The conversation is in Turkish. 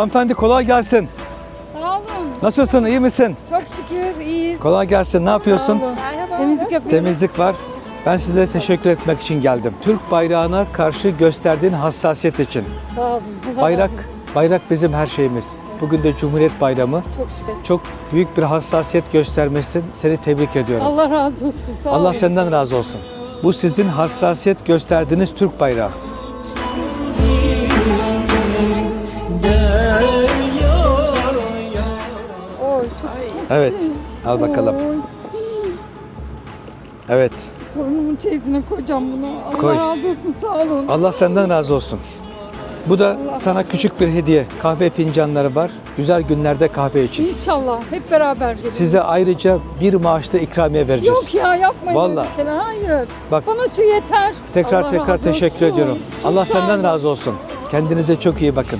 Hanımefendi kolay gelsin. Sağ olun. Nasılsın? iyi misin? Çok şükür iyiyiz. Kolay gelsin. Ne yapıyorsun? Sağ olun. Temizlik yapıyorum. Temizlik var. Ben size teşekkür etmek için geldim. Türk bayrağına karşı gösterdiğin hassasiyet için. Sağ olun. Allah Bayrak razı olsun. bayrak bizim her şeyimiz. Bugün de Cumhuriyet Bayramı. Çok şükür. Çok büyük bir hassasiyet göstermesin. Seni tebrik ediyorum. Allah razı olsun. Sağ Allah olun. senden razı olsun. Bu sizin hassasiyet gösterdiğiniz Türk bayrağı. Evet. Al bakalım. Evet. Torunumun çeyizine koyacağım bunu. Allah Koy. razı olsun. Sağ olun. Allah senden razı olsun. Bu da sana küçük bir hediye. Kahve fincanları var. Güzel günlerde kahve için. İnşallah hep beraber geliriz. Size ayrıca bir maaşta ikramiye vereceğiz. Yok ya yapmayın Vallahi. öyle şeyler. Hayır. Bak. Bana şu yeter. Tekrar Allah tekrar razı teşekkür olsun. ediyorum. Allah senden razı olsun. Kendinize çok iyi bakın.